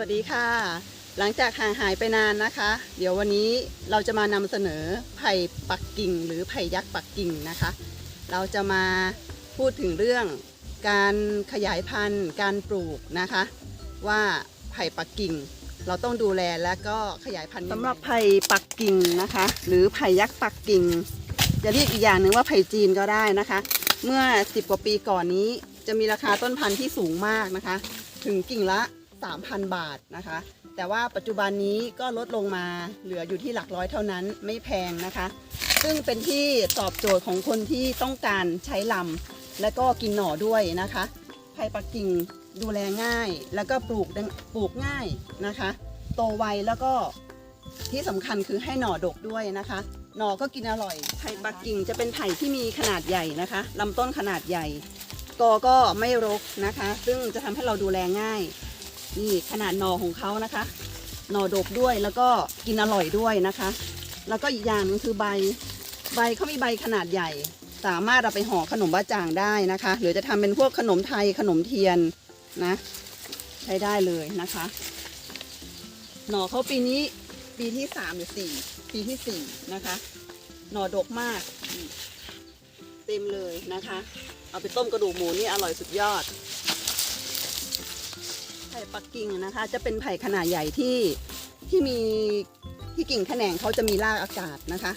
วัสดีค่ะ หลังจากห่างหายไปนานนะคะ เดี๋ยววันนี้เราจะมานำเสนอไผ่ปักกิ่ง หรือไผ่ยักษ์ปักกิ่งนะคะ เราจะมาพูดถึงเรื่องการขยายพันธุ์ การปลูกนะคะ ว่าไผ่ปักกิ่ง เราต้องดูแลและก็ขยายพันธุ์สำหรับไผ่ปักกิ่งนะคะ หรือไผ่ยักษ์ปักกิ่ง จะเรียกอีกอย่างหนึ่งว่าไผ่จีนก็ได้นะคะ เมื่อ 10 กว่าปีก่อนนี้จะมีราคาต้นพันธุ์ที่สูงมากนะคะ ถึงกิ่งละ 3,000 บาทนะคะ แต่ว่าปัจจุบันนี้ก็ลดลงมาเหลืออยู่ที่หลักร้อยเท่านั้นไม่แพงนะคะ ซึ่งเป็นที่ตอบโจทย์ของคนที่ต้องการใช้ลำและก็กินหน่อด้วยนะคะไผ่ปักกิ่งดูแลง่าย แล้วก็ปลูกปลูกง่ายนะคะ โตไวแล้วก็ที่สำคัญคือให้หน่อดกด้วยนะคะหน่อก็กินอร่อย ไผ่ปักกิ่งจะเป็นไผ่ที่มีขนาดใหญ่นะคะลำต้นขนาดใหญ่ กอก็ไม่รกนะคะ ซึ่งจะทำให้เราดูแลง่าย นี่ขนาดหน่อของเขานะคะ หน่อดกด้วยแล้วก็กินอร่อยด้วยนะคะ แล้วก็อีกอย่างหนึงคือใบ ใบเขามีใบขนาดใหญ่ สามารถเอาไปห่อขนมบ้าจ่างได้นะคะ หรือจะทำเป็นพวกขนมไทยขนมเทียนนะ ใช้ได้เลยนะคะ หน่อเขาปีนี้ปีที่สามหรือสี่ปีที่สี่นะคะ หน่อดกมากเต็มเลยนะคะ เอาไปต้มกระดูกหมูนี่อร่อยสุดยอด ปักกิ่งนะคะ จะเป็นไผ่ขนาดใหญ่ที่ที่มีที่กิ่งแขนงเขาจะมีรากอากาศนะคะ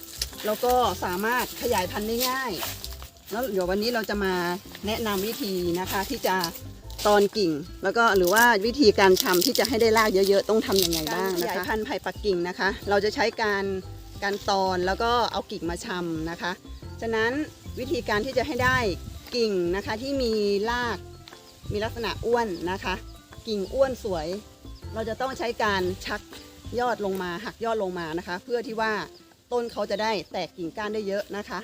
แล้วก็สามารถขยายพันธุ์ได้ง่าย แล้วเดี๋ยววันนี้เราจะมาแนะนำวิธีนะคะที่จะตอนกิ่ง แล้วก็หรือว่าวิธีการชำที่จะให้ได้รากเยอะๆ ต้องทำยังไงบ้างนะคะขยายพันธุ์ไผ่ปักกิ่งนะคะ เราจะใช้การการตอนแล้วก็เอากิ่งมาชำนะคะ ฉะนั้นวิธีการที่จะให้ได้กิ่งนะคะที่มีรากมีลักษณะอ้วนนะคะ กิ่งอ้วนสวย เราจะต้องใช้การชักยอดลงมาหักยอดลงมานะคะ เพื่อที่ว่าต้นเขาจะได้แตกกิ่งก้านได้เยอะนะคะ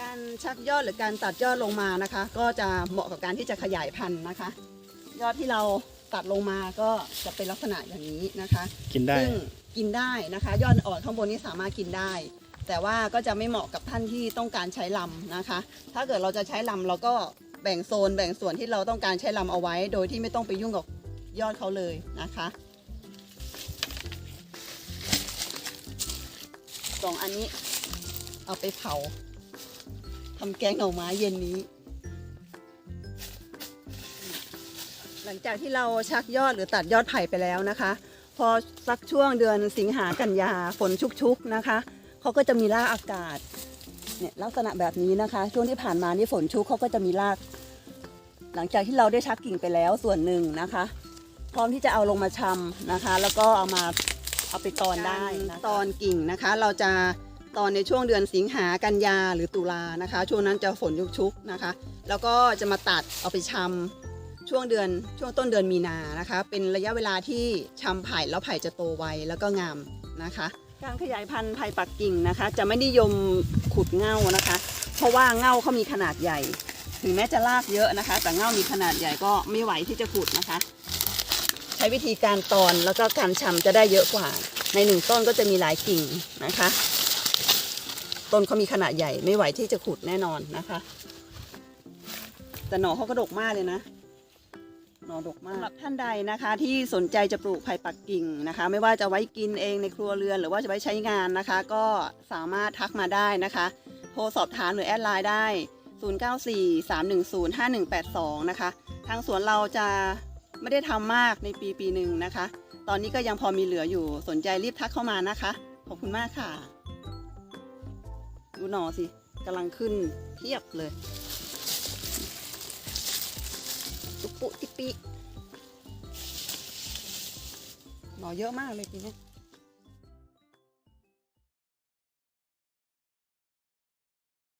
การชักยอดหรือการตัดยอดลงมานะคะ ก็จะเหมาะกับการที่จะขยายพันธุ์นะคะ ยอดที่เราตัดลงมาก็จะเป็นลักษณะอย่างนี้นะคะ กินได้ซึ่งกินได้นะคะ ยอดอ่อนข้างบนนี้สามารถกินได้ แต่ว่าก็จะไม่เหมาะกับท่านที่ต้องการใช้ลำนะคะ ถ้าเกิดเราจะใช้ลำเราก็แบ่งโซนแบ่งส่วนที่เราต้องการใช้ลำเอาไว้ โดยที่ไม่ต้องไปยุ่งกับยอดเขาเลยนะคะสองอันนี้เอาไปเผาทำแกงหน่อไม้เย็นนี้ หลังจากที่เราชักยอดหรือตัดยอดไผ่ไปแล้วนะคะ พอสักช่วงเดือนสิงหากันยาฝนชุกๆนะคะ เขาก็จะมีรากอากาศเนี่ยลักษณะแบบนี้นะคะ ช่วงที่ผ่านมานี่ฝนชุกเขาก็จะมีราก หลังจากที่เราได้ชักกิ่งไปแล้วส่วนหนึ่งนะคะ พร้อมที่จะเอาลงมาชำนะคะ แล้วก็เอามาเอาไปตอนได้นะตอนกิ่งนะคะ เราจะตอนในช่วงเดือนสิงหากันยาหรือตุลานะคะ ช่วงนั้นจะฝนชุกนะคะ แล้วก็จะมาตัดเอาไปชำช่วงเดือนช่วงต้นเดือนมีนานะคะ เป็นระยะเวลาที่ชำไผ่แล้วไผ่จะโตไวแล้วก็งามนะคะ การขยายพันธุ์ไผ่ปักกิ่งนะคะ จะไม่นิยมขุดเง่านะคะ เพราะว่าเง่าเขามีขนาดใหญ่ ถึงแม้จะรากเยอะนะคะ แต่เง่ามีขนาดใหญ่ก็ไม่ไหวที่จะขุดนะคะ ใช้วิธีการตอนแล้วก็การชำจะได้เยอะกว่า ในหนึ่งต้นก็จะมีหลายกิ่งนะคะ ต้นเขามีขนาดใหญ่ไม่ไหวที่จะขุดแน่นอนนะคะ แต่หน่อเขากระดกมากเลยนะ หนอดกมากสำหรับท่านใดนะคะ ที่สนใจจะปลูกไผ่ปักกิ่งนะคะ ไม่ว่าจะไว้กินเองในครัวเรือน หรือว่าจะไว้ใช้งานนะคะ ก็สามารถทักมาได้นะคะ โทรสอบถามหรือแอดไลน์ได้ 0943105182 นะคะ ทางสวนเราจะไม่ได้ทำมากในปีปีหนึ่งนะคะ ตอนนี้ก็ยังพอมีเหลืออยู่สนใจรีบทักเข้ามานะคะ ขอบคุณมากค่ะ ดูหนอสิกำลังขึ้นเทียบเลย ปุติปิหน่อเยอะมากเลยทีเนี้